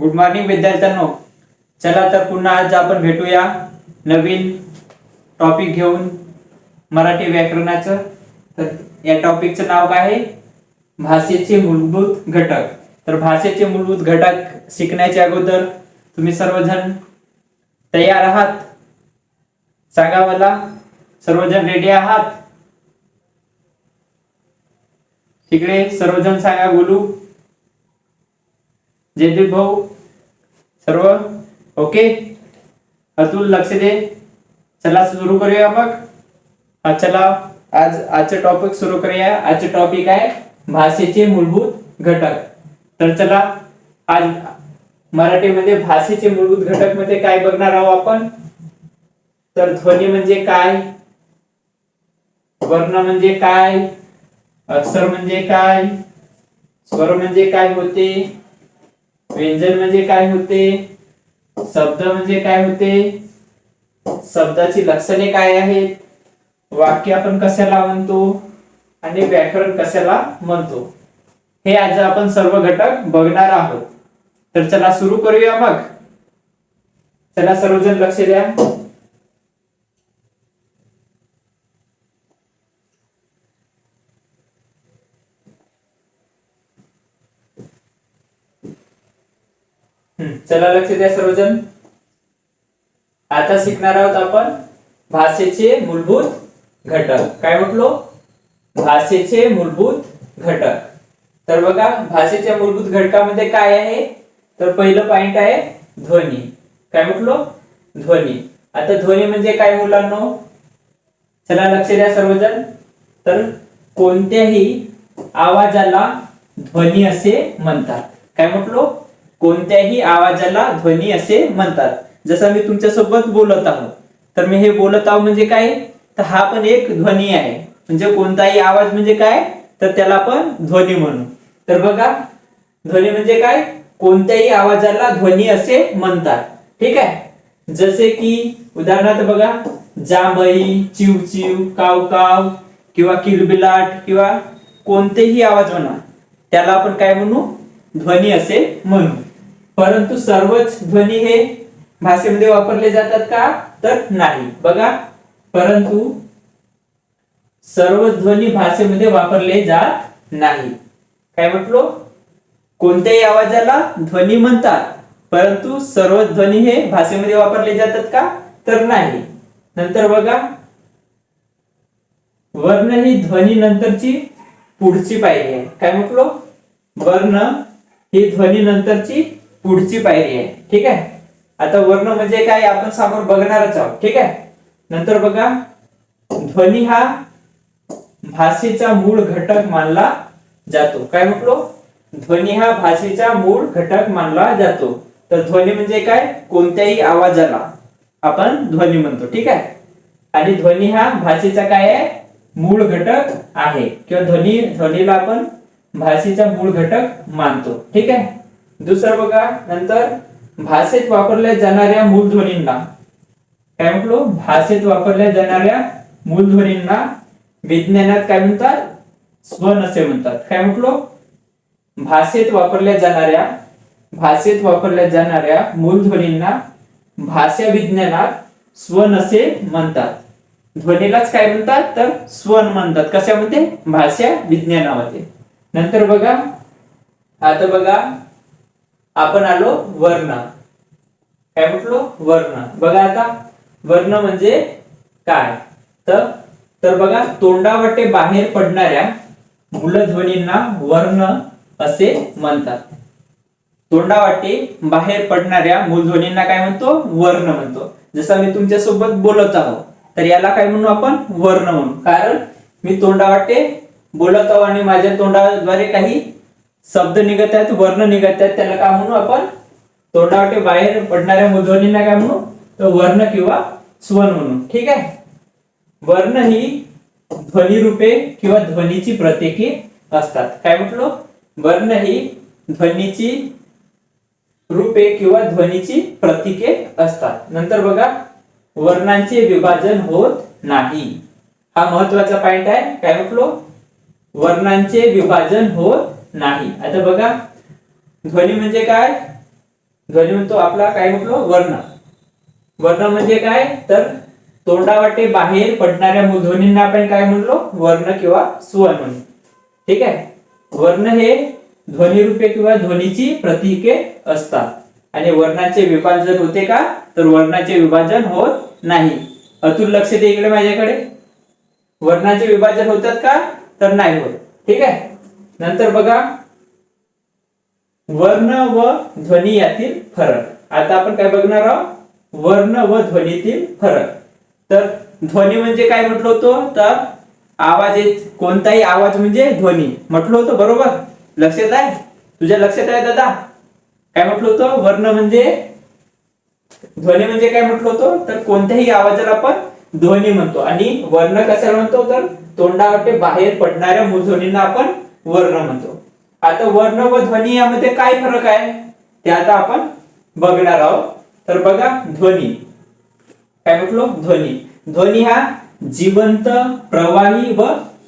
Good morning विद्यार्थ्यांनो. चला तर पुन्हा आज आपण भेटूया नवीन टॉपिक घेऊन मराठी व्याकरणाचं. तर या टॉपिकचं नाव काय आहे? भाषेचे मूलभूत घटक. तर भाषेचे मूलभूत घटक शिकण्याच्या अगोदर तुम्ही सर्वजण तयार आहात? सांगा मला. सर्वजण रेडी आहात? तिकडे सर्वजण सांगा बोलू. जयदीप भाऊ सर्व? ओके? अतुल लक्ष दे. चला सुरू करूया मग हा चला. आज आजचे टॉपिक सुरू करूया. आजचे टॉपिक आहे भाषेचे मूलभूत घटक. तर चला आज मराठीमध्ये भाषेचे मूलभूत घटकमध्ये काय बघणार आहोत आपण? तर ध्वनी म्हणजे काय? वर्ण म्हणजे काय? अक्षर म्हणजे काय? स्वर म्हणजे काय होते? व्यंजन म्हणजे काय होते? शब्द म्हणजे काय होते? शब्दाची लक्षणे काय आहेत? वाक्य आपण कशाला म्हणतो? आणि व्याकरण कशाला म्हणतो? हे आज आपण सर्व घटक बघणार आहोत. तर चला सुरू करूया मग. चला सर्वजण लक्ष द्या. चला लक्ष द्या सर्वजण. आता शिकणार आहोत आपण भाषेचे मूलभूत घटक. काय म्हटलो? भाषेचे मूलभूत घटक. तर बघा भाषेच्या मूलभूत घटकामध्ये काय आहे? तर पहिलं पॉइंट आहे ध्वनी. काय म्हटलो? ध्वनी. आता ध्वनी म्हणजे काय मुलांनो? चला लक्ष द्या सर्वजण. तर कोणत्याही आवाजाला ध्वनी असे म्हणतात. काय म्हटलो? कोणत्याही आवाजाला ध्वनी असे म्हणतात. जसं मी तुमच्यासोबत बोलत आहोत तर मी हे बोलत आहो म्हणजे काय? तर हा पण एक ध्वनी आहे. म्हणजे कोणताही आवाज म्हणजे काय? तर त्याला आपण ध्वनी म्हणू. तर बघा ध्वनी म्हणजे काय? कोणत्याही आवाजाला ध्वनी असे म्हणतात. ठीक आहे? जसे की उदाहरणार्थ बघा जांभई चिवचिव काव काव किंवा किलबिलाट किंवा कोणतेही आवाज म्हणा त्याला आपण काय म्हणू? ध्वनी असे म्हणू. परंतु सर्वच ध्वनी हे भाषेमध्ये वापरले जातात का? तर नाही. बघा. परंतु सर्व ध्वनी भाषेमध्ये वापरले जात नाही. काय म्हटलो? कोणत्याही आवाजाला ध्वनी म्हणतात. परंतु सर्व ध्वनी हे भाषेमध्ये वापरले जातात का? तर नाही. नंतर बघा. वर्ण ही ध्वनी नंतरची पुढची पायरी आहे. काय म्हटलो? वर्ण ही ध्वनी नंतरची पुढची पायरी आहे. ठीक आहे? आता वर्ण म्हणजे काय? आपण समोर बघणारच आहोत. ठीक आहे? नंतर बघा. ध्वनी हा भाषेचा मूळ घटक मानला जातो. काय म्हटलो? ध्वनी हा भाषेचा मूळ घटक मानला जातो. तर ध्वनी म्हणजे काय? कोणत्याही आवाजाला आपण ध्वनी म्हणतो. ठीक आहे? आणि ध्वनी हा भाषेचा काय आहे? मूळ घटक आहे. किंवा ध्वनी ध्वनीला आपण भाषेचा मूळ घटक मानतो. ठीक आहे? दुसरं बघा नंतर भाषेत वापरल्या जाणाऱ्या मूलध्वनींना. काय म्हटलो? भाषेत वापरल्या जाणाऱ्या मूलध्वनींना विज्ञानात काय म्हणतात? स्वन असे म्हणतात. काय म्हटलो? भाषेत वापरल्या जाणाऱ्या भाषेत वापरल्या जाणाऱ्या मूलध्वनींना भाषा विज्ञानात स्वन असे म्हणतात. ध्वनीलाच काय म्हणतात? तर स्वन म्हणतात. कशामध्ये? भाषा विज्ञानामध्ये. नंतर बघा आता बघा आपण आलो वर्ण. काय म्हटलो? वर्ण. बघा आता वर्ण म्हणजे काय? तर तर बघा तोंडावटे बाहेर पडणाऱ्या मूलध्वनींना वर्ण असे म्हणतात. तोंडावाटे बाहेर पडणाऱ्या मूलध्वनींना काय म्हणतो? वर्ण म्हणतो. जसं मी तुमच्यासोबत बोलत आहोत तर याला काय म्हणू आपण? वर्ण म्हणू. कारण मी तोंडावाटे बोलत आहो आणि माझ्या तोंडाद्वारे काही शब्द निघत आहेत वर्ण निघत आहेत त्याला काय म्हणू आपण? तोंडावाटे बाहेर पडणाऱ्या मूलध्वनींना काय म्हणू? तर वर्ण किंवा स्वन म्हणू. ठीक आहे? वर्ण ही ध्वनिरूपे किंवा ध्वनीची प्रतीके असतात. काय म्हटलो? वर्ण ही ध्वनीची रूपे किंवा ध्वनीची प्रतीके असतात. नंतर बघा वर्णांचे विभाजन होत नाही. हा महत्त्वाचा पॉइंट आहे. काय म्हटलो? वर्णांचे विभाजन होत नाही. आता बघा ध्वनी म्हणजे काय? ध्वनी म्हणतो आपला काय म्हटलो? वर्ण. वर्ण म्हणजे काय? तर तोंडावाटे बाहेर पडणाऱ्या ध्वनींना आपण काय म्हणलो? वर्ण किंवा स्वर म्हणून ठीक आहे? वर्ण हे ध्वनिरूपे किंवा ध्वनीची प्रतीके असतात. आणि वर्णाचे विभाजन होते का? तर वर्णाचे विभाजन होत नाही. अतुल लक्ष दे इकडे माझ्याकडे. वर्णाचे विभाजन होतात का? तर नाही होत. ठीक आहे? नंतर बघा. वर्ण व ध्वनी यातील फरक. आता आपण काय बघणार आहोत? वर्ण व ध्वनीतील फरक. तर ध्वनी म्हणजे काय म्हटलं होतं? तर आवाज येत- कोणताही आवाज म्हणजे ध्वनी. म्हटलं होतं बरोबर? लक्षात आहे? तुझ्या लक्षात आहे दादा? काय म्हटलं होतं? वर्ण म्हणजे? ध्वनी म्हणजे काय म्हटलं होतं? तर कोणत्याही आवाजाला आपण ध्वनी म्हणतो. आणि वर्ण कशाला म्हणतो? तर तोंडावाटे बाहेर पडणाऱ्या मूळ ध्वनींना आपण वर्ण म्हणतो. आता वर्ण व ध्वनी यामध्ये काय फरक आहे? ते आता आपण बघणार आहोत. तर बघा ध्वनी. काय म्हटलो? ध्वनी. ध्वनी हा जिवंत प्रवाही व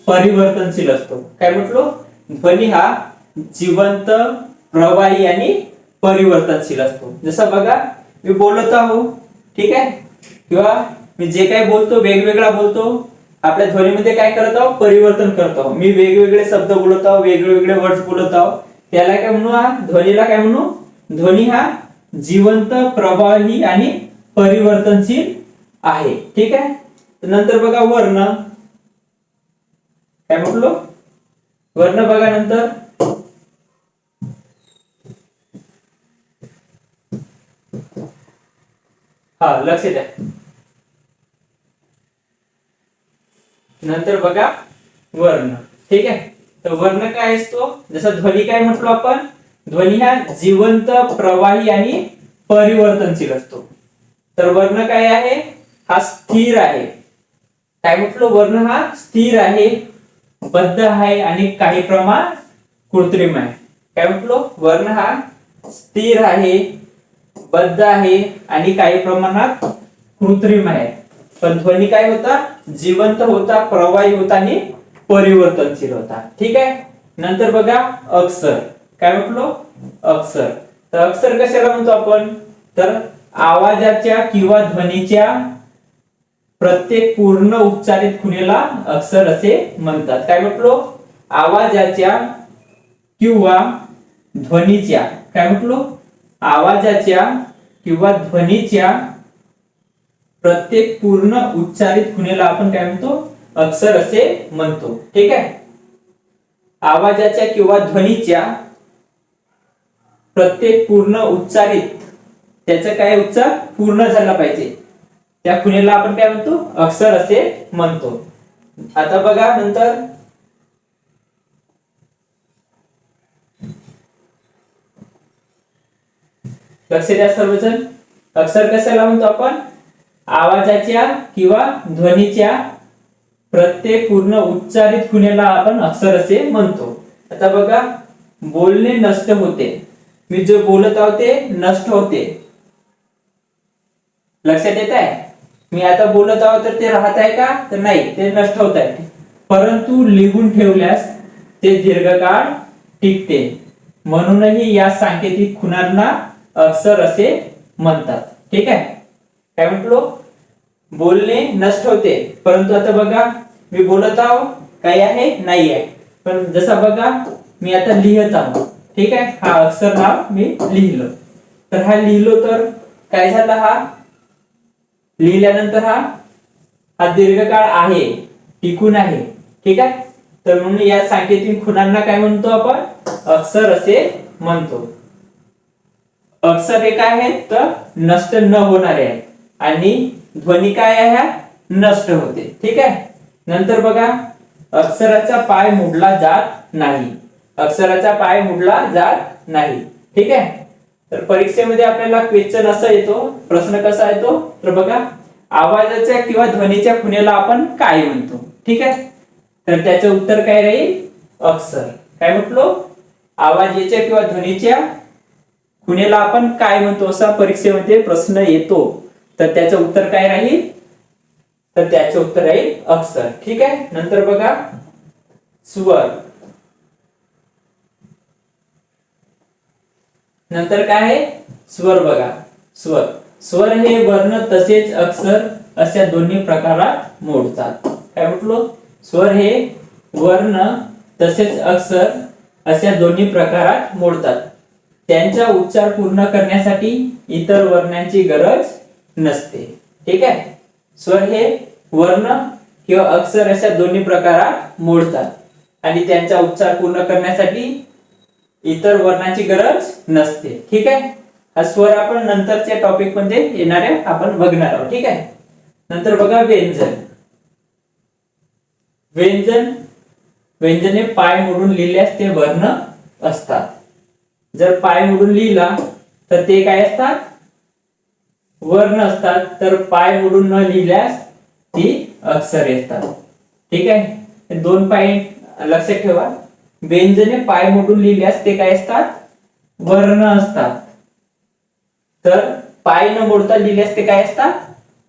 परिवर्तनशील असतो. काय म्हटलो? ध्वनी हा जिवंत प्रवाही आणि परिवर्तनशील असतो. जसं बघा मी बोलत आहो ठीक आहे? किंवा मी जे काही बोलतो वेगवेगळा बोलतो आपल्या ध्वनीमध्ये काय करत आहोत? परिवर्तन करत आहोत. मी वेगवेगळे शब्द बोलत आहो वेगवेगळे वर्ड्स बोलत आहो त्याला काय म्हणू हा? ध्वनीला काय म्हणू? ध्वनी हा जिवंत प्रभावी आणि परिवर्तनशील आहे. ठीक आहे? नंतर बघा वर्ण. काय म्हटलो? वर्ण बघा नंतर. हा लक्ष द्या. नंतर बघा वर्ण. ठीक आहे? तर वर्ण काय असतो जसं ध्वनी काय म्हटलो आपण? ध्वनी हा जिवंत प्रवाही आणि परिवर्तनशील असतो. तर वर्ण काय आहे? हा स्थिर आहे. काय म्हटलं? वर्ण हा स्थिर आहे बद्ध आहे आणि काही प्रमाण कृत्रिम आहे. काय म्हटलो? वर्ण हा स्थिर आहे बद्ध आहे आणि काही प्रमाणात कृत्रिम आहे. पण ध्वनी काय होता? जिवंत होता प्रवाही होता आणि परिवर्तनशील होता. ठीक आहे? नंतर बघा अक्षर. काय म्हटलो? अक्षर. तर अक्षर कशाला म्हणतो आपण? तर आवाजाच्या किंवा ध्वनीच्या प्रत्येक पूर्ण उच्चारित खुणेला अक्षर असे म्हणतात. काय म्हटलो? आवाजाच्या किंवा ध्वनीच्या. काय म्हटलो? आवाजाच्या किंवा ध्वनीच्या प्रत्येक पूर्ण उच्चारित खुणेला आपण काय म्हणतो? अक्षर असे म्हणतो. ठीक आहे? आवाजाच्या किंवा ध्वनीच्या प्रत्येक पूर्ण उच्चारित त्याचा काय उच्चार? पूर्ण झाला पाहिजे. त्या खुणेला आपण काय म्हणतो? अक्षर असे म्हणतो. आता बघा नंतर. लक्ष द्या सर्वजण. अक्षर कशाला म्हणतो आपण? आवाजाच्या किंवा ध्वनीच्या प्रत्येक पूर्ण उच्चारित खुण्याला आपण अक्षर असे म्हणतो. आता बघा बोलणे नष्ट होते. मी जे बोलत आहो ते नष्ट होते. लक्षात येत आहे? मी आता बोलत आहोत तर ते राहत आहे का? तर नाही ते नष्ट होत आहे. परंतु लिहून ठेवल्यास ते दीर्घकाळ टिकते. म्हणूनही या सांकेतिक खुणांना अक्षर असे म्हणतात. ठीक आहे? काय म्हटलो बोलणे नष्ट होते. परंतु आता बघा मी बोलत आहो काही आहे? नाही आहे. पण जसा बघा मी आता लिहित आहो. ठीक आहे? हा अक्षर नाव मी लिहिलं. तर हा लिहिलो तर काय झालं हा? लिहिल्यानंतर हा? हा दीर्घकाळ आहे टिकून आहे. ठीक आहे? तर म्हणून या सांकेतिक खुणांना काय म्हणतो आपण? अक्षर असे म्हणतो. अक्षर हे काय आहेत? तर नष्ट न होणारे आहेत. आणि ध्वनी काय आहे? नष्ट होते. ठीक आहे? नंतर बघा अक्षराचा पाय मोडला जात नाही. अक्षराचा पाय मोडला जात नाही. ठीक आहे? तर परीक्षेमध्ये आपल्याला क्वेश्चन असा येतो प्रश्न कसा येतो? तर बघा आवाजाच्या किंवा ध्वनीच्या खुण्याला आपण काय म्हणतो? ठीक आहे? तर त्याचं उत्तर काय राहील? अक्षर. काय म्हटलो? आवाजाच्या किंवा ध्वनीच्या खुण्याला आपण काय म्हणतो? असा परीक्षेमध्ये प्रश्न येतो. तर त्याचं उत्तर काय राहील? तर त्याचं उत्तर राहील अक्षर. ठीक आहे? नंतर बघा. स्वर. नंतर काय आहे? स्वर बघा. स्वर. स्वर हे वर्ण तसेच अक्षर अशा दोन्ही प्रकारात मोडतात. काय म्हटलो? स्वर हे वर्ण तसेच अक्षर अशा दोन्ही प्रकारात मोडतात. त्यांचा उच्चार पूर्ण करण्यासाठी इतर वर्णांची गरज नसते. ठीक आहे? स्वर हे वर्ण किंवा अक्षर अशा दोन्ही प्रकारात मोडतात. आणि त्यांचा उच्चार पूर्ण करण्यासाठी इतर वर्णाची गरज नसते. ठीक आहे? हा स्वर आपण नंतरच्या टॉपिकमध्ये येणाऱ्या आपण बघणार आहोत. ठीक आहे? नंतर बघा व्यंजन. व्यंजन व्यंजने पाय मोडून लिहिल्यास ते वर्ण असतात. जर पाय मोडून लिहिला तर ते काय असतात? वर्ण असतात तर पाय मोडून न लिहिल्यास ती अक्षरे असतात ठीक आहे? दोन पाय लक्षात ठेवा. व्यंजने पाय मोडून लिहिल्यास ते काय असतात? वर्ण असतात. तर पाय न मोडता लिहिल्यास ते काय असतात?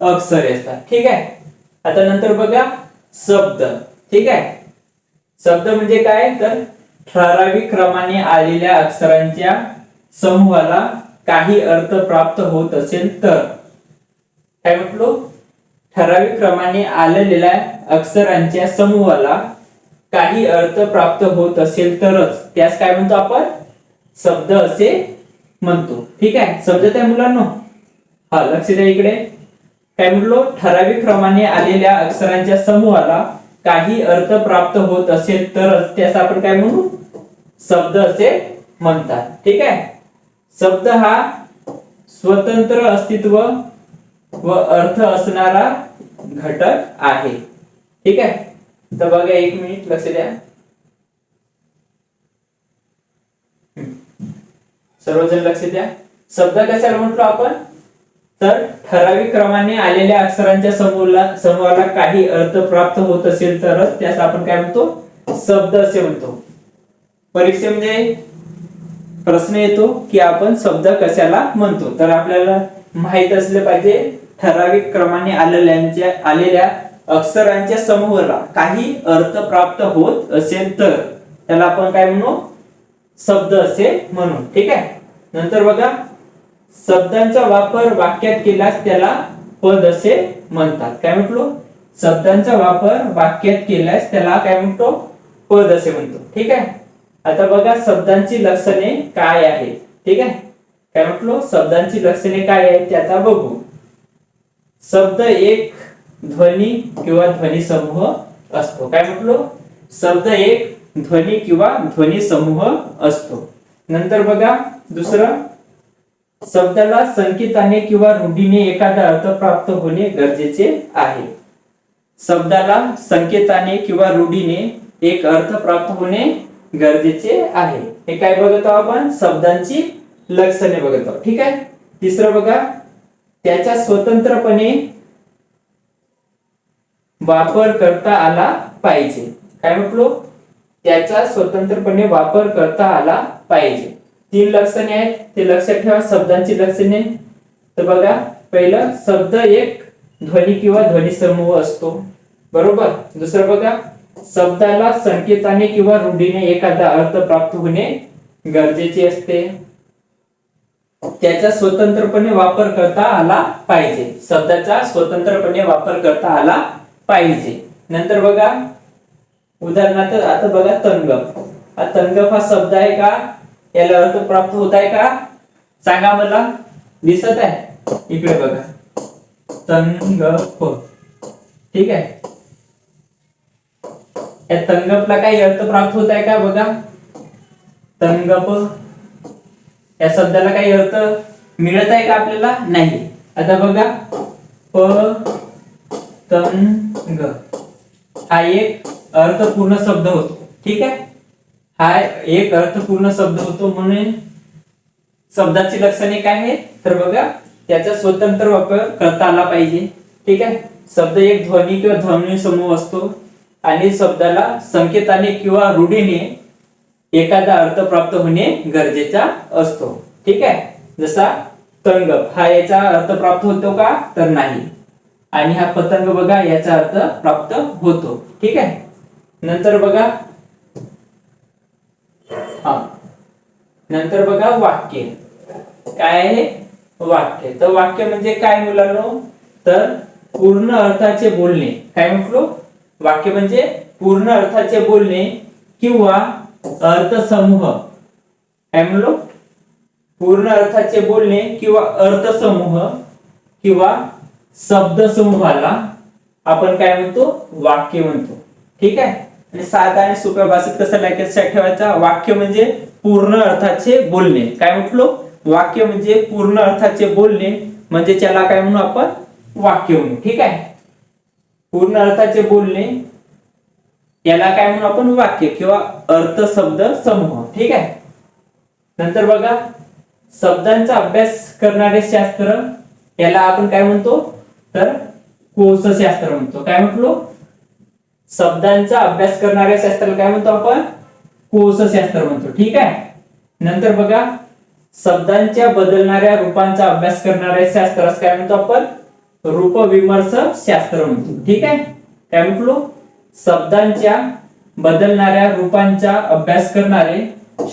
अक्षरे असतात. ठीक आहे? आता नंतर बघा शब्द. ठीक आहे? शब्द म्हणजे काय? तर ठराविक क्रमाने आलेल्या अक्षरांच्या समूहाला काही अर्थ प्राप्त होत असेल तर. काय म्हटलो? ठराविक क्रमाने आलेल्या अक्षरांच्या समूहाला काही अर्थ प्राप्त होत असेल तरच. त्यास काय म्हणतो आपण? शब्द असे म्हणतो. ठीक आहे? समजत आहे मुलांना. हा लक्ष द्या इकडे. काय म्हटलो? ठराविक क्रमाने आलेल्या अक्षरांच्या समूहाला काही अर्थ प्राप्त होत असेल तरच त्यास आपण काय म्हणू? शब्द असे म्हणतात. ठीक आहे? शब्द हा स्वतंत्र अस्तित्व व अर्थ असणारा घटक आहे. ठीक आहे? तर बघा एक मिनिट लक्ष द्या. सर्वजण लक्ष द्या. शब्द कशाला म्हटलो आपण? तर ठराविक क्रमाने आलेल्या अक्षरांच्या समूहाला समूहाला काही अर्थ प्राप्त होत असेल तरच त्यास आपण काय म्हणतो? शब्द असे म्हणतो. परीक्षेमध्ये प्रश्न येतो की आपण शब्द कशाला म्हणतो? तर आपल्याला माहीत असले पाहिजे ठराविक क्रमाने आलेल्यांच्या आलेल्या अक्षरांच्या समूहाला काही अर्थ प्राप्त होत असेल तर त्याला आपण काय म्हणू? शब्द असे म्हणू. ठीक आहे? नंतर बघा. शब्दांचा वापर वाक्यात केल्यास त्याला पद असे म्हणतात. काय म्हटलो? शब्दांचा वापर वाक्यात केल्यास त्याला काय म्हणतो? पद असे म्हणतो. ठीक आहे? आता बघा शब्दांची लक्षणे काय आहेत? ठीक आहे? काय म्हटलो? शब्दांची लक्षणे काय आहेत ते आता बघू. शब्द एक ध्वनी किंवा ध्वनी समूह असतो. काय म्हटलो? शब्द एक ध्वनी किंवा ध्वनी समूह असतो. नंतर बघा दुसरं. शब्दाला संकेताने किंवा रूढीने एखादा अर्थ प्राप्त होणे गरजेचे आहे. शब्दाला संकेताने किंवा रूढीने एक अर्थ प्राप्त होणे गरजेचे आहे. हे काय बघत आहोत आपण? शब्दांची लक्षणे बघत. आहोत ठीक आहे? तिसरं बघा. त्याच्या स्वतंत्रपणे वापर करता आला पाहिजे. काय म्हटलो? त्याचा स्वतंत्रपणे वापर करता आला पाहिजे. तीन लक्षणे आहेत. ते लक्षात ठेवा. शब्दांची लक्षणे. तर बघा पहिलं शब्द एक ध्वनी किंवा ध्वनी समूह असतो. बरोबर? दुसरं बघा. शब्दाला संकेताने किंवा रूढीने एखादा अर्थ प्राप्त होणे गरजेचे असते. त्याचा स्वतंत्रपणे वापर करता आला पाहिजे. शब्दाचा स्वतंत्रपणे वापर करता आला पाहिजे. नंतर बघा उदाहरणार्थ आता बघा तंगप हा तंगप हा शब्द आहे का? याला अर्थ प्राप्त होत आहे का? सांगा मला. दिसत आहे. इकडे बघा. तणगप ठीक आहे? या तंगपला काही अर्थ प्राप्त होत आहे का बघा? तंगप या शब्दाला काही अर्थ मिळत आहे का आपल्याला? नाही. आता बघा. प तंग हा एक अर्थपूर्ण शब्द होतो. ठीक आहे? हा एक अर्थपूर्ण शब्द होतो म्हणून शब्दाची लक्षणे काय आहे तर बघा त्याचा स्वतंत्र वापर करता आला पाहिजे. ठीक आहे? शब्द एक ध्वनी किंवा ध्वनी समूह असतो. आणि शब्दाला संकेताने किंवा रूढीने एखादा अर्थ प्राप्त होणे गरजेचा असतो. ठीक आहे? जसा तंग हा याचा अर्थ प्राप्त होतो का? तर नाही. आणि हा पतंग बघा याचा अर्थ प्राप्त होतो. ठीक आहे? नंतर बघा. हा. नंतर बघा वाक्य. काय आहे? वाक्य. तर वाक्य म्हणजे काय मुलांनो? तर पूर्ण अर्थाचे बोलणे. काय म्हटलो? वाक्य म्हणजे पूर्ण अर्थाचे बोलणे किंवा अर्थसमूह. काय म्हणलो? पूर्ण अर्थाचे बोलणे किंवा अर्थसमूह किंवा शब्दसमूहाला आपण काय म्हणतो? वाक्य म्हणतो. ठीक आहे? आणि साधा आणि सोप्या भाषेत कसं लक्षात ठेवायचा? वाक्य म्हणजे पूर्ण अर्थाचे बोलणे. काय म्हटलो? वाक्य म्हणजे पूर्ण अर्थाचे बोलणे म्हणजे त्याला काय म्हणू आपण? वाक्य म्हणू. ठीक आहे? पूर्ण अर्थाचे बोलणे याला काय म्हणू आपण वाक्य किंवा अर्थ शब्द समूह. ठीक आहे? नंतर बघा शब्दांचा अभ्यास करणारे शास्त्र याला आपण काय म्हणतो? तर कोशशास्त्र म्हणतो. काय म्हटलो? शब्दांचा अभ्यास करणाऱ्या शास्त्राला काय म्हणतो आपण? कोशशास्त्र म्हणतो. ठीक आहे? नंतर बघा शब्दांच्या बदलणाऱ्या रूपांचा अभ्यास करणाऱ्या शास्त्रास काय म्हणतो आपण? रूपविमर्श शास्त्र म्हणतो ठीक आहे? काय म्हटलो? शब्दांच्या बदलणाऱ्या रूपांचा अभ्यास करणारे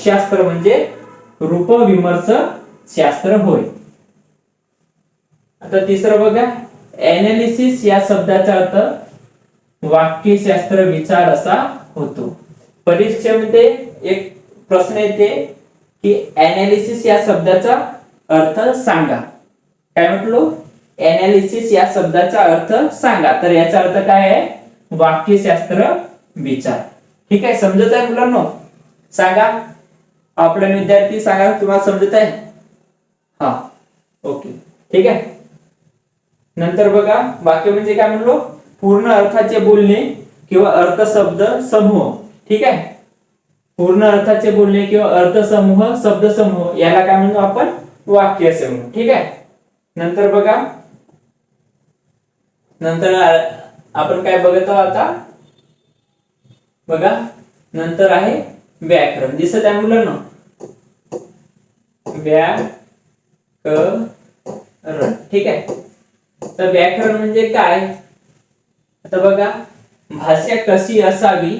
शास्त्र म्हणजे रूपविमर्श शास्त्र होय. आता तिसरं बघा. एनालिसिस या शब्दाचा अर्थ वाक्यशास्त्र विचार असा होतो. परीक्षेमध्ये एक प्रश्न येते की एनालिसिस या शब्दाचा अर्थ सांगा. काय म्हटलो? एनालिसिस या शब्दाचा अर्थ सांगा. तर याचा अर्थ काय आहे? वाक्यशास्त्र विचार. ठीक आहे? समजत आहे मुलांनो? सांगा. आपले विद्यार्थी सांगा. तुम्हाला समजत आहे? हा. ओके. ठीक आहे? नंतर बघा. वाक्य म्हणजे काय म्हणलो? पूर्ण अर्थाचे बोलणे किंवा अर्थ शब्द समूह. ठीक आहे? पूर्ण अर्थाचे बोलणे किंवा अर्थ समूह शब्द समूह याला काय म्हणतो आपण? वाक्य असे म्हणू ठीक आहे? नंतर बघा. नंतर आपण काय बघत आहोत आता? बघा नंतर आहे व्याकरण. दिसत आहे मुलांना? व्याकरण. ठीक आहे. तर व्याकरण म्हणजे काय? आता बघा भाषा कशी असावी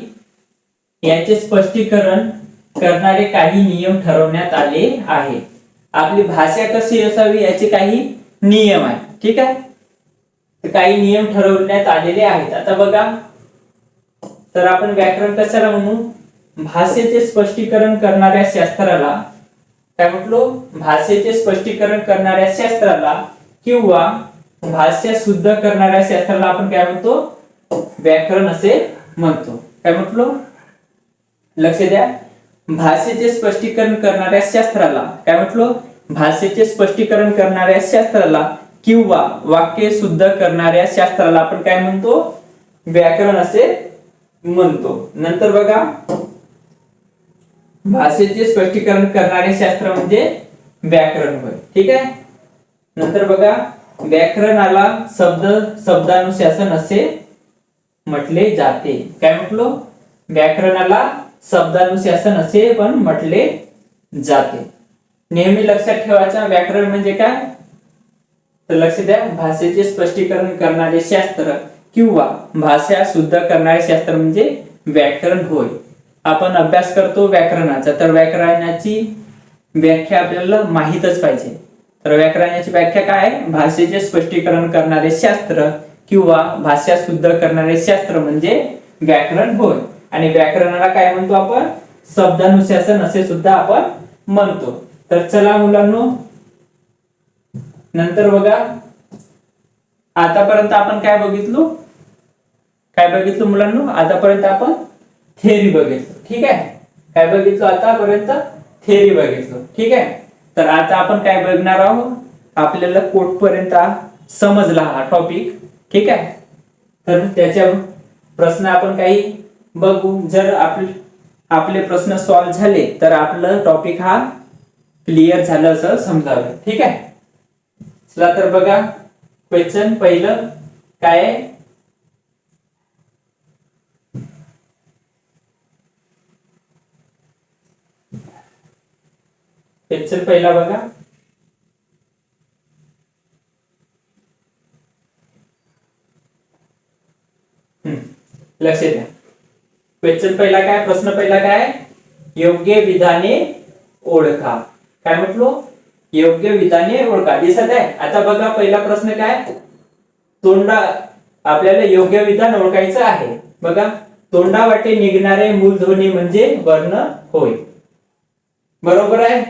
याचे स्पष्टीकरण करणारे काही नियम ठरवण्यात आले आहे आपली भाषा कशी असावी याचे काही नियम आहे ठीक आहे? काही नियम ठरवण्यात आलेले आहेत. आता बघा. तर आपण व्याकरण कशाला म्हणू? भाषेचे स्पष्टीकरण करणाऱ्या शास्त्राला. काय म्हटलो? भाषेचे स्पष्टीकरण करणाऱ्या शास्त्राला किंवा भाषा शुद्ध करणाऱ्या शास्त्राला आपण काय म्हणतो? व्याकरण असे म्हणतो. काय म्हटलो? लक्ष द्या. भाषेचे स्पष्टीकरण करणाऱ्या शास्त्राला. काय म्हटलो? भाषेचे स्पष्टीकरण करणाऱ्या शास्त्राला किंवा वाक्य शुद्ध करणाऱ्या शास्त्राला आपण काय म्हणतो? व्याकरण असे म्हणतो. नंतर बघा. भाषेचे स्पष्टीकरण करणारे शास्त्र म्हणजे व्याकरण होय. ठीक आहे? नंतर बघा. व्याकरणाला शब्द शब्दानुशासन असे म्हटले जाते. काय म्हटलो? व्याकरणाला शब्दानुशासन असे पण म्हटले जाते. नेहमी लक्षात ठेवायचा व्याकरण म्हणजे काय? तर लक्ष द्या भाषेचे स्पष्टीकरण करणारे शास्त्र किंवा भाषा शुद्ध करणारे शास्त्र म्हणजे व्याकरण होय. आपण अभ्यास करतो व्याकरणाचा तर व्याकरणाची व्याख्या आपल्याला माहीतच पाहिजे. तर व्याकरणाची व्याख्या काय? आहे? भाषेचे स्पष्टीकरण करणारे शास्त्र किंवा भाषा शुद्ध करणारे शास्त्र म्हणजे व्याकरण होय. आणि व्याकरणाला काय म्हणतो आपण? शब्दानुशासन असे सुद्धा आपण म्हणतो. तर चला मुलांनो नंतर बघा आतापर्यंत आपण काय बघितलो? काय बघितलं मुलांनो? आतापर्यंत आपण थेअरी बघितलो. ठीक आहे? काय बघितलो? आतापर्यंत थेअरी बघितलो. ठीक आहे? तर आता आपण काय बघणार आहोत? आपल्याला कोटपर्यंत समजला हा टॉपिक ठीक आहे? तर त्याच्या प्रश्न आपण काही बघू. जर आपले आपले प्रश्न सॉल्व्ह झाले तर आपलं टॉपिक हा क्लिअर झालं असं समजावं. ठीक आहे? चला तर बघा. क्वेश्चन पहिलं काय क्वेश्चन पहिला बघा. लक्ष द्या. क्वेश्चन पहिला काय? प्रश्न पहिला काय? योग्य विधाने ओळखा. काय म्हटलो? योग्य विधाने ओळखा दिसत आहे. आता बघा पहिला प्रश्न काय? तोंडा आपल्याला योग्य विधान ओळखायचं आहे. बघा तोंडावाटे निघणारे मूलध्वनी म्हणजे वर्ण होय. बरोबर आहे?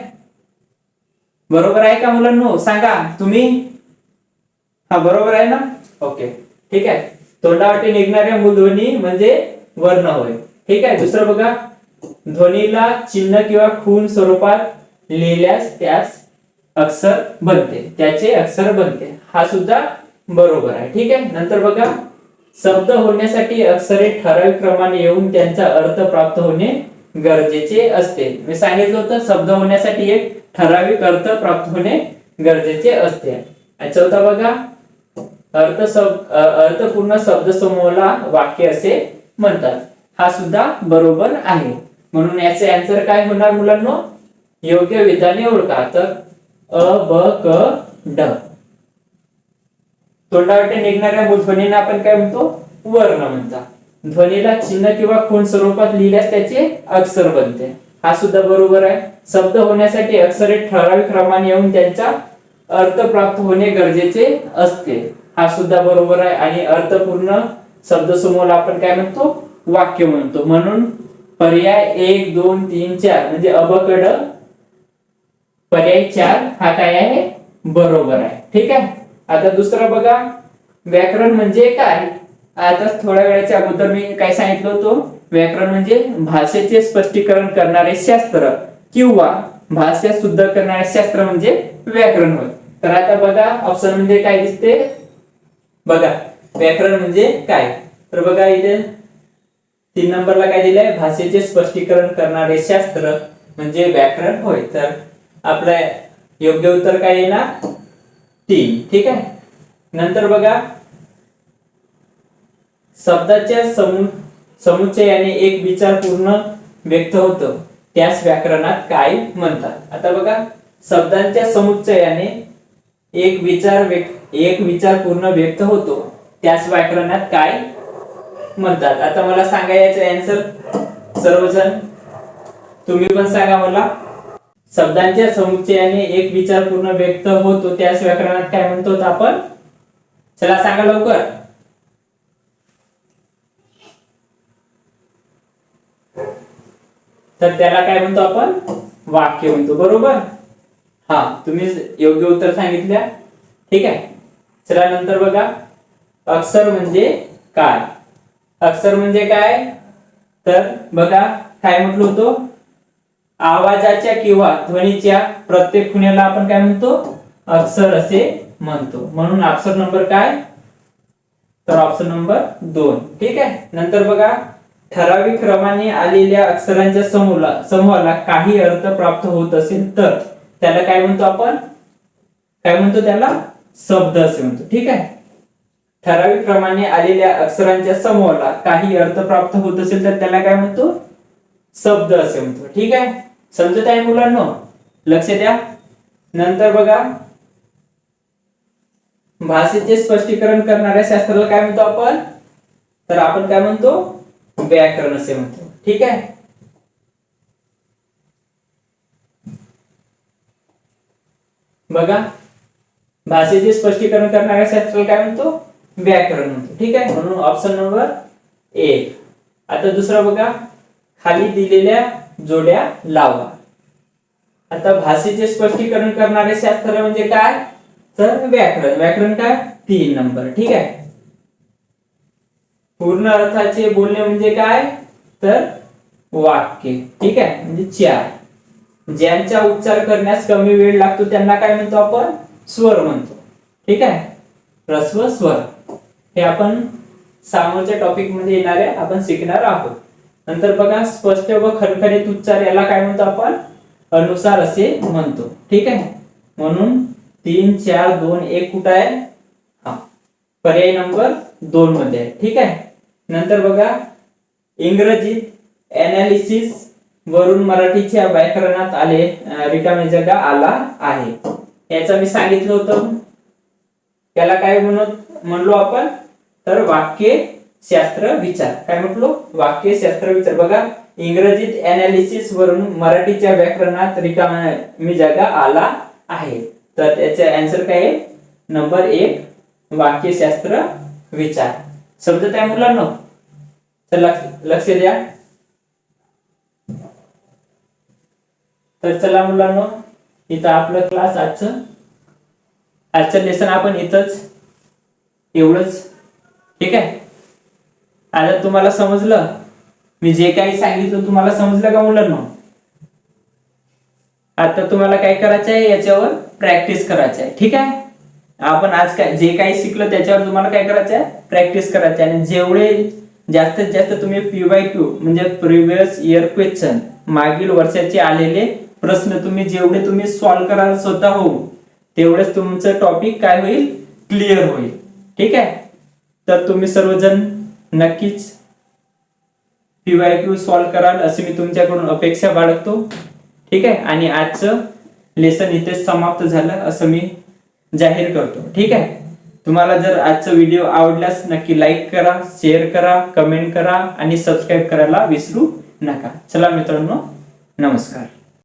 बरोबर आहे का मुलांनो? सांगा. तुम्ही? हा बरोबर आहे ना? ओके. ठीक आहे. तोंडावाटे निघणाऱ्या मूलध्वनी म्हणजे वर्ण होय. ठीक आहे. दुसरं बघा. ध्वनीला चिन्ह किंवा खून स्वरूपात लिहिल्यास त्यास अक्षर बनते. त्याचे अक्षर बनते. हा सुद्धा बरोबर आहे. ठीक आहे? नंतर बघा. शब्द होण्यासाठी अक्षरे ठराविक क्रमाने येऊन त्यांचा अर्थ प्राप्त होणे गरजेचे असते. मी सांगितलं होतं शब्द होण्यासाठी एक ठराविक अर्थ प्राप्त होणे गरजेचे असते. चौथा बघा. अर्थ शब्द अर्थपूर्ण शब्द समूहाला वाक्य असे म्हणतात. हा सुद्धा बरोबर आहे. म्हणून याचे आन्सर काय होणार मुलांनो? योग्य विधाने ओळखा. तर अ ब क ड. तोंडावाटे निघणाऱ्या मूलध्वनींना आपण काय म्हणतो? वर्ण म्हणतात ध्वनीला चिन्ह किंवा खूण स्वरूपात लिहिल्यास त्याचे अक्षर बनते. हा सुद्धा बरोबर आहे. शब्द होण्यासाठी अक्षरे ठराविक क्रमाने येऊन त्यांचा अर्थ प्राप्त होणे गरजेचे असते. हा सुद्धा बरोबर आहे. आणि अर्थपूर्ण शब्द समोर आपण काय म्हणतो? वाक्य म्हणतो. म्हणून पर्याय एक दोन तीन चार म्हणजे अबकड पर्याय चार हा काय आहे? बरोबर आहे. ठीक आहे? आता दुसरं बघा. व्याकरण म्हणजे काय? आता थोड्या वेळाच्या अगोदर मी काय सांगितलं होतं? व्याकरण म्हणजे भाषेचे स्पष्टीकरण करणारे शास्त्र किंवा भाषा शुद्ध करणारे शास्त्र म्हणजे व्याकरण होय. तर आता बघा ऑप्शन म्हणजे काय दिसते? बघा व्याकरण म्हणजे काय? तर बघा इथे तीन नंबरला काय दिलंय? भाषेचे स्पष्टीकरण करणारे शास्त्र म्हणजे व्याकरण होय. तर आपलं योग्य उत्तर काय येणार? तीन. ठीक आहे? नंतर बघा. शब्दाच्या समु समुच्चयाने एक विचार पूर्ण व्यक्त होतो. त्यास व्याकरणात काय म्हणतात? आता बघा. शब्दांच्या समुच्चयाने एक विचार व्यक्त एक विचार पूर्ण व्यक्त होतो. त्यास व्याकरणात काय म्हणतात? आता मला सांगायचं आन्सर सर्वजण तुम्ही पण सांगा मला. शब्दांच्या समुच्चयाने एक विचार पूर्ण व्यक्त होतो त्याच व्याकरणात काय म्हणतो आपण? चला सांगा लवकर. तर त्याला काय म्हणतो आपण? वाक्य म्हणतो बरोबर? हा तुम्ही योग्य उत्तर सांगितल्या. ठीक आहे. चला नंतर बघा. अक्षर म्हणजे काय? अक्षर म्हणजे काय? तर बघा काय म्हटलं होतं? आवाजाच्या किंवा ध्वनीच्या प्रत्येक खुण्याला आपण काय म्हणतो? अक्षर असे म्हणतो. म्हणून ऑप्शन नंबर काय? तर ऑप्शन नंबर दोन. ठीक आहे? नंतर बघा. ठराविक क्रमाने आलेल्या अक्षरांच्या समूहाला समूहाला काही अर्थ प्राप्त होत असेल तर त्याला काय म्हणतो आपण? काय म्हणतो त्याला? शब्द असे म्हणतो. ठीक आहे? ठराविक क्रमाने आलेल्या अक्षरांच्या समूहाला काही अर्थ प्राप्त होत असेल तर त्याला काय म्हणतो? शब्द असे म्हणतो. ठीक आहे? समजत आहे मुलांना? लक्ष द्या. नंतर बघा. भाषेचे स्पष्टीकरण करणाऱ्या शास्त्राला काय म्हणतो आपण? तर आपण काय म्हणतो? व्याकरण असे म्हणतो. ठीक आहे? बघा. भाषेचे स्पष्टीकरण करणाऱ्या शास्त्राला काय म्हणतो? व्याकरण म्हणतो. ठीक आहे? म्हणून ऑप्शन नंबर एक. आता दुसरा बघा. खाली दिलेल्या जोड्या लावा. आता भाषेचे स्पष्टीकरण करणारे शास्त्र म्हणजे काय? तर व्याकरण. व्याकरण काय? तीन नंबर. ठीक आहे? पूर्ण अर्थाचे बोलणे म्हणजे काय? तर वाक्य. ठीक आहे? म्हणजे चार. ज्यांचा उच्चार करण्यास कमी वेळ लागतो त्यांना काय म्हणतो आपण? स्वर म्हणतो. ठीक आहे? ह्रस्व स्वर. हे आपण समोरच्या टॉपिकमध्ये येणारे आपण शिकणार आहोत. नंतर बघा स्पष्ट व खरखरीत उच्चार याला काय म्हणतो आपण? अनुसार असे म्हणतो. ठीक आहे? म्हणून तीन चार दोन एक कुठं आहे? हा. पर्याय नंबर दोन मध्ये आहे. ठीक आहे? नंतर बघा इंग्रजीत एनालिसिस वरून मराठीच्या व्याकरणात आले रिकामे जगा आला आहे. याचं मी सांगितलं होतं. त्याला काय म्हणत म्हणलो आपण? तर वाक्य शास्त्र विचार. काय म्हटलो? वाक्य शास्त्र विचार. बघा इंग्रजीत अनालिसिस वरून मराठीच्या व्याकरणात रिकामी जागा आला आहे. तर त्याचे आन्सर काय आहे? नंबर एक वाक्यशास्त्र विचार. समजत आहे मुलांना? तर लक्ष लक्ष द्या. तर चला मुलांनो इथं आपलं क्लास आजचं. आजचं लेसन आपण इथंच एवढंच. ठीक आहे? आता तुम्हाला समजलं? मी जे काही सांगितलं तुम्हाला समजलं का मुलांना? आता तुम्हाला काय करायचं आहे? याच्यावर प्रॅक्टिस करायचं आहे. ठीक आहे? आपण आज काय जे काही शिकलो त्याच्यावर तुम्हाला काय करायचं आहे? प्रॅक्टिस करायचं आहे. आणि जेवढे जास्तीत जास्त तुम्ही पी वाय क्यू म्हणजे प्रिव्हियस इयर क्वेश्चन मागील वर्षाचे आलेले प्रश्न तुम्ही जेवढे तुम्ही सॉल्व्ह कराल स्वतः होऊ तेवढेच तुमचं टॉपिक काय होईल? क्लिअर होईल. ठीक आहे? तर तुम्ही सर्वजण नक्कीच पी वाय क्यू सॉल्व्ह कराल अशी मी तुमच्याकडून अपेक्षा बाळगतो. ठीक आहे? आणि आजचं लेसन इथे समाप्त झालं असं मी जाहीर करतो. ठीक आहे? तुम्हाला जर आजचा व्हिडिओ आवडल्यास नक्की लाईक करा शेअर करा कमेंट करा आणि सबस्क्राईब करायला विसरू नका. चला मित्रांनो नमस्कार.